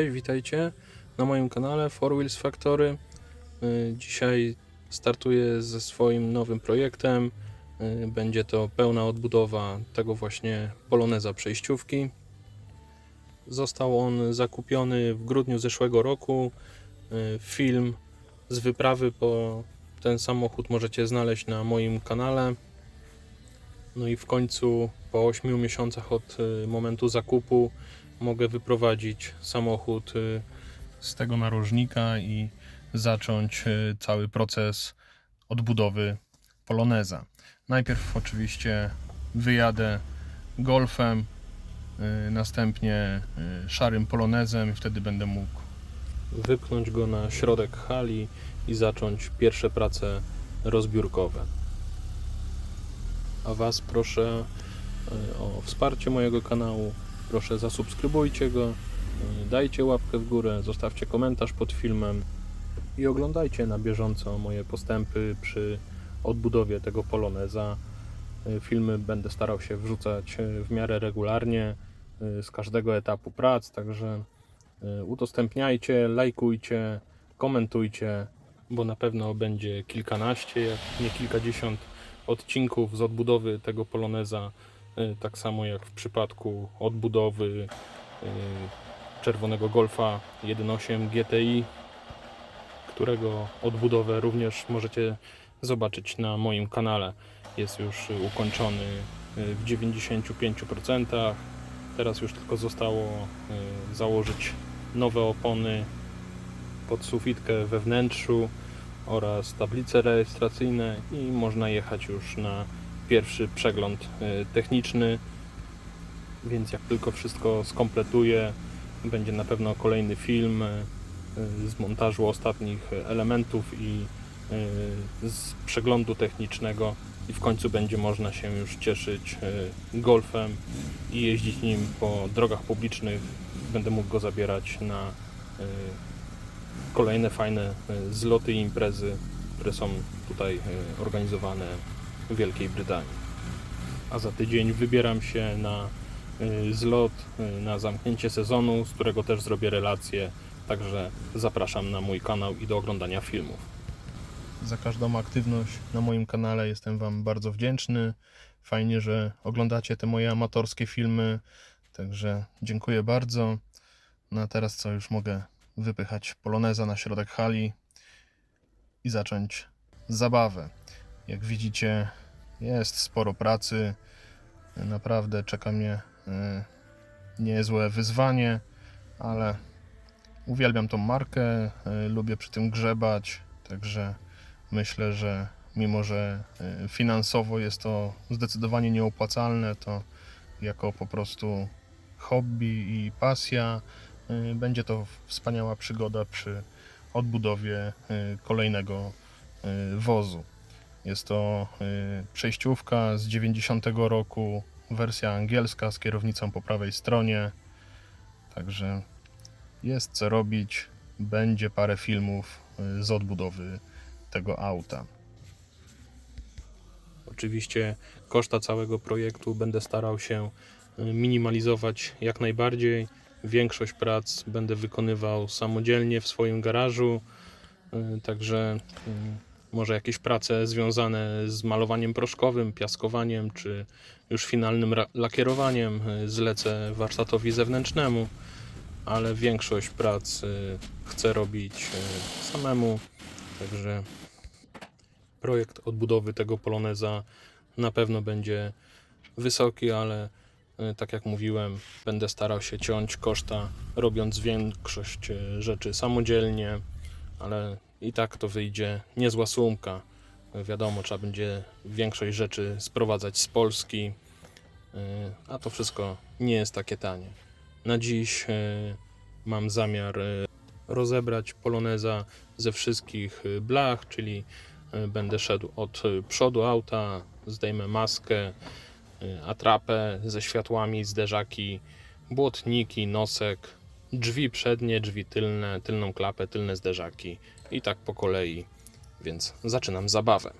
Witajcie na moim kanale Four Wheels Factory. Y, Dzisiaj startuję ze swoim nowym projektem. Y, Będzie to pełna odbudowa tego właśnie Poloneza przejściówki. Został on zakupiony w grudniu zeszłego roku. Y, Film z wyprawy po ten samochód możecie znaleźć na moim kanale. No i w końcu po 8 miesiącach od momentu zakupu mogę wyprowadzić samochód y, z tego narożnika i zacząć y, cały proces odbudowy Poloneza. Najpierw oczywiście wyjadę Golfem, y, następnie szarym Polonezem i wtedy będę mógł wypchnąć go na środek hali i zacząć pierwsze prace rozbiórkowe. A Was proszę o wsparcie mojego kanału. Proszę zasubskrybujcie go, dajcie łapkę w górę, zostawcie komentarz pod filmem i oglądajcie na bieżąco moje postępy przy odbudowie tego Poloneza. Y, Filmy będę starał się wrzucać y, w miarę regularnie y, z każdego etapu prac, także udostępniajcie, lajkujcie, komentujcie, bo na pewno będzie kilkanaście, jak nie kilkadziesiąt odcinków z odbudowy tego Poloneza, tak samo jak w przypadku odbudowy y, czerwonego Golfa 1.8 GTI, którego odbudowę również możecie zobaczyć na moim kanale. Jest już y, ukończony y, w 95%. Teraz już tylko zostało y, założyć nowe opony pod sufitkę we wnętrzu oraz tablice rejestracyjne i można jechać już na pierwszy przegląd y, techniczny. Więc jak tylko wszystko skompletuję, będzie na pewno kolejny film y, z montażu ostatnich elementów i y, z przeglądu technicznego i w końcu będzie można się już cieszyć golfem i jeździć nim po drogach publicznych. Będę mógł go zabierać na kolejne fajne zloty i imprezy, które są tutaj organizowane Wielkiej Brytanii. A za tydzień wybieram się na y, zlot, y, na zamknięcie sezonu, z którego też zrobię relację. Także zapraszam na mój kanał i do oglądania filmów. Za każdą aktywność na moim kanale jestem Wam bardzo wdzięczny. Fajnie, że oglądacie te moje amatorskie filmy. Także dziękuję bardzo. No a teraz co, już mogę wypychać poloneza na środek hali i zacząć zabawę. Jak widzicie, jest sporo pracy. Naprawdę czeka mnie e, niezłe wyzwanie, ale uwielbiam tą markę, e, lubię przy tym grzebać, także myślę, że mimo, że e, finansowo jest to zdecydowanie nieopłacalne, to jako po prostu hobby i pasja y, będzie to wspaniała przygoda przy odbudowie y, kolejnego y, wozu. Jest to y, przejściówka z 90 roku, wersja angielska z kierownicą po prawej stronie. Także jest co robić. Będzie parę filmów y, z odbudowy tego auta. Oczywiście koszta całego projektu będę starał się y, minimalizować jak najbardziej. Większość prac będę wykonywał samodzielnie w swoim garażu, także może jakieś prace związane z malowaniem proszkowym, piaskowaniem czy już finalnym lakierowaniem y, zlecę warsztatowi zewnętrznemu, ale większość prac y, chcę robić y, samemu, także projekt odbudowy tego Poloneza na pewno będzie wysoki, ale tak jak mówiłem, będę starał się ciąć koszta, robiąc większość rzeczy samodzielnie, ale i tak to wyjdzie niezła sumka. Wiadomo, trzeba będzie większość rzeczy sprowadzać z Polski, y, a to wszystko nie jest takie tanie. Na dziś y, mam zamiar y, rozebrać Poloneza ze wszystkich blach, czyli będę szedł od przodu auta, zdejmę maskę, atrapę ze światłami, zderzaki, błotniki, nosek, drzwi przednie, drzwi tylne, tylną klapę, tylne zderzaki i tak po kolei. Więc zaczynam zabawę.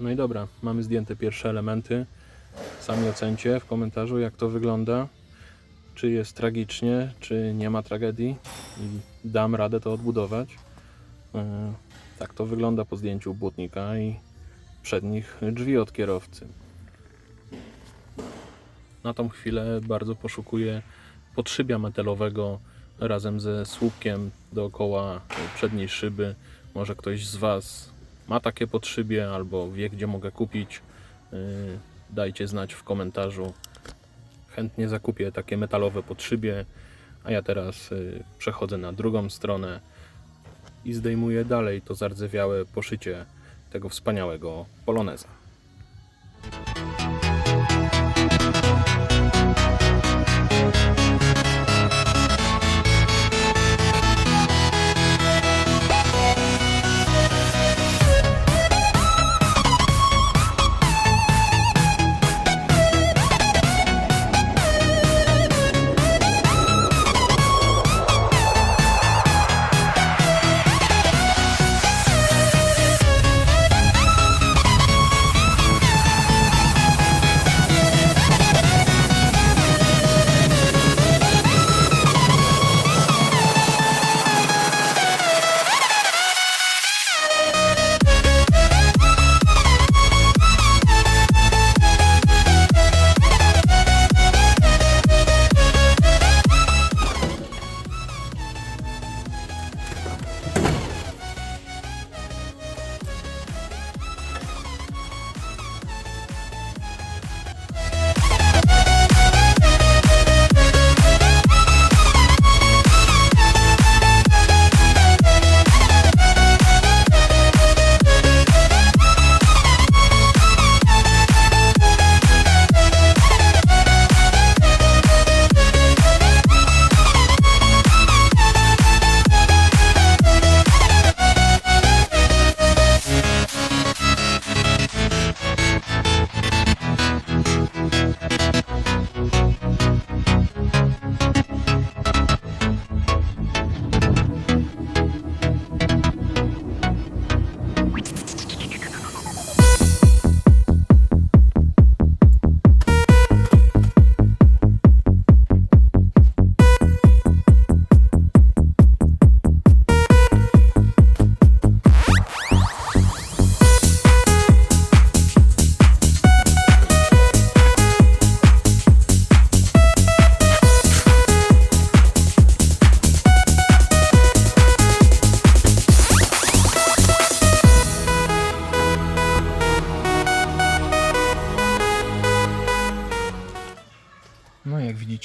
No i dobra, mamy zdjęte pierwsze elementy. Sami ocencie w komentarzu, jak to wygląda. Czy jest tragicznie, czy nie ma tragedii i dam radę to odbudować. Yy, Tak to wygląda po zdjęciu błotnika i przednich drzwi od kierowcy. Na tą chwilę bardzo poszukuję podszybia metalowego razem ze słupkiem dookoła przedniej szyby. Może ktoś z Was ma takie podszybie albo wie, gdzie mogę kupić. Yy, Dajcie znać w komentarzu. Chętnie zakupię takie metalowe podszybie. A ja teraz yy, przechodzę na drugą stronę i zdejmuję dalej to zardzewiałe poszycie tego wspaniałego poloneza.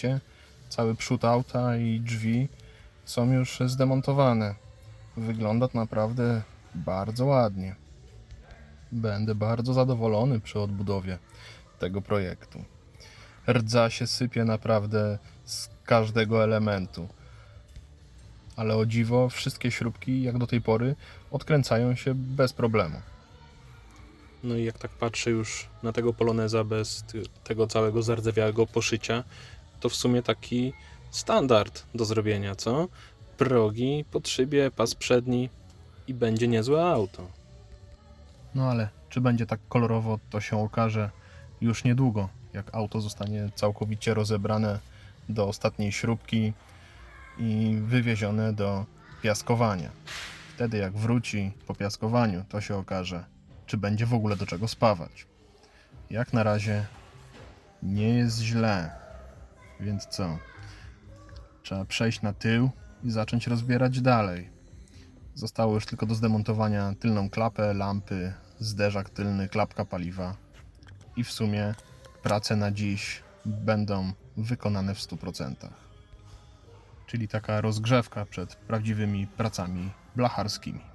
Widzicie, cały przód auta i drzwi są już zdemontowane. Wygląda to naprawdę bardzo ładnie. Będę bardzo zadowolony przy odbudowie tego projektu. Rdza się sypie naprawdę z każdego elementu. Ale o dziwo, wszystkie śrubki, jak do tej pory, odkręcają się bez problemu. No i jak tak patrzę już na tego poloneza bez tego całego zardzewiałego poszycia, to w sumie taki standard do zrobienia, co? Progi, podszybie, pas przedni i będzie niezłe auto. No ale czy będzie tak kolorowo, to się okaże już niedługo, jak auto zostanie całkowicie rozebrane do ostatniej śrubki i wywiezione do piaskowania. Wtedy jak wróci po piaskowaniu, to się okaże, czy będzie w ogóle do czego spawać. Jak na razie nie jest źle. Więc co? Trzeba przejść na tył i zacząć rozbierać dalej. Zostało już tylko do zdemontowania tylną klapę, lampy, zderzak tylny, klapka paliwa. I w sumie prace na dziś będą wykonane w 100%. Czyli taka rozgrzewka przed prawdziwymi pracami blacharskimi.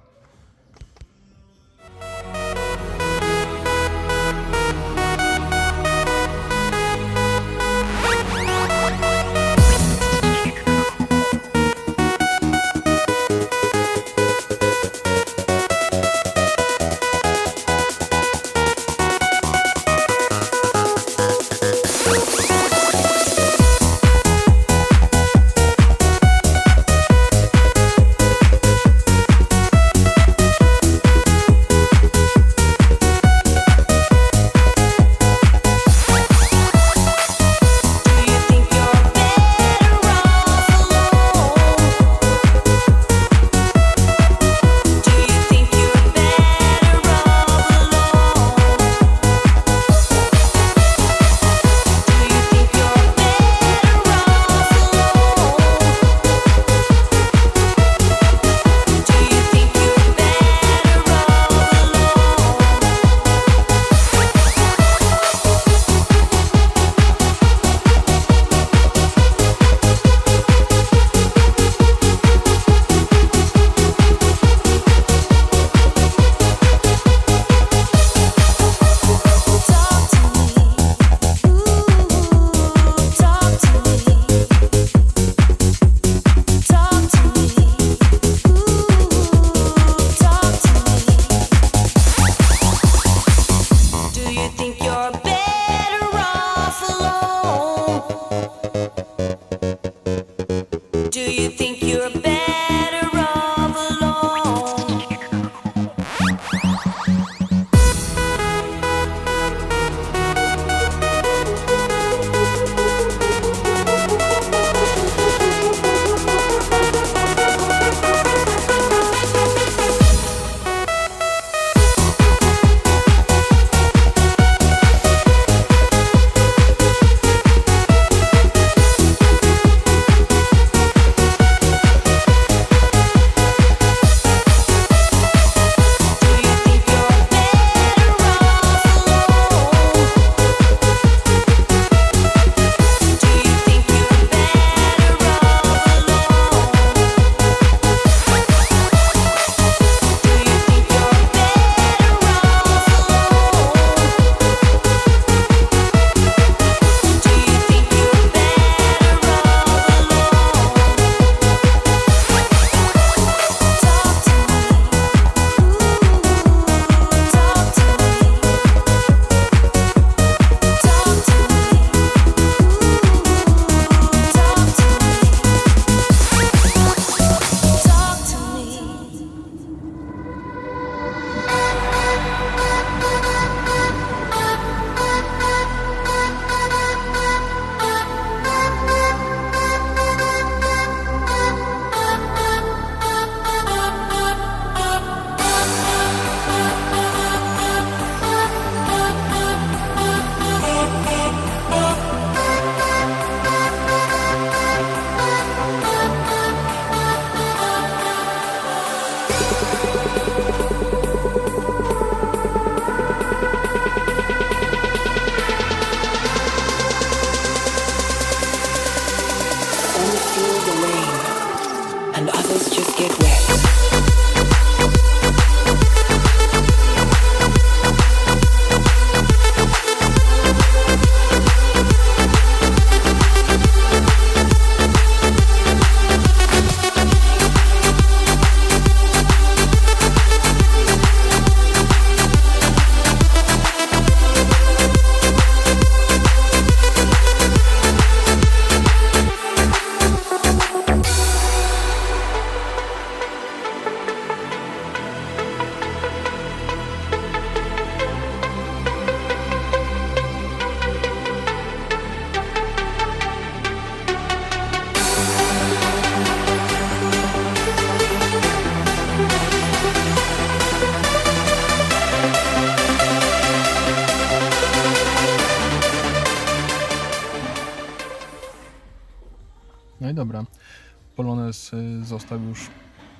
Został już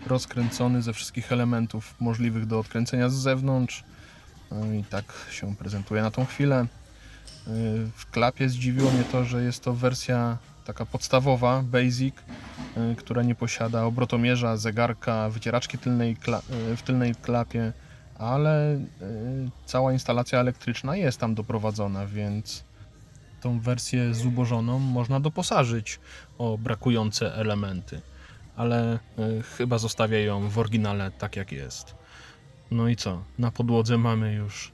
rozkręcony ze wszystkich elementów możliwych do odkręcenia z zewnątrz. No I tak się prezentuje na tą chwilę. Y, W klapie zdziwiło mnie to, że jest to wersja taka podstawowa, basic, y, która nie posiada obrotomierza, zegarka, wycieraczki tylnej y, w tylnej klapie, ale cała instalacja elektryczna jest tam doprowadzona, więc tą wersję zubożoną można doposażyć o brakujące elementy, ale y, chyba zostawię ją w oryginale tak jak jest. No i co? Na podłodze mamy już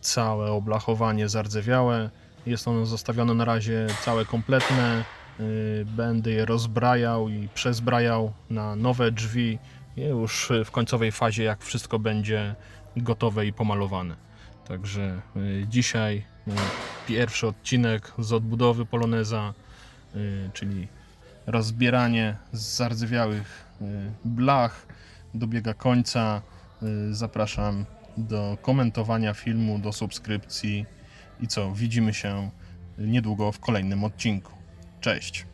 całe oblachowanie zardzewiałe. Jest ono zostawione na razie całe kompletne. Y, Będę je rozbrajał i przezbrajał na nowe drzwi już w końcowej fazie, jak wszystko będzie gotowe i pomalowane. Także y, dzisiaj pierwszy odcinek z odbudowy Poloneza, czyli rozbieranie zardzewiałych y, blach dobiega końca. Y, Zapraszam do komentowania filmu, do subskrypcji i co, widzimy się niedługo w kolejnym odcinku. Cześć!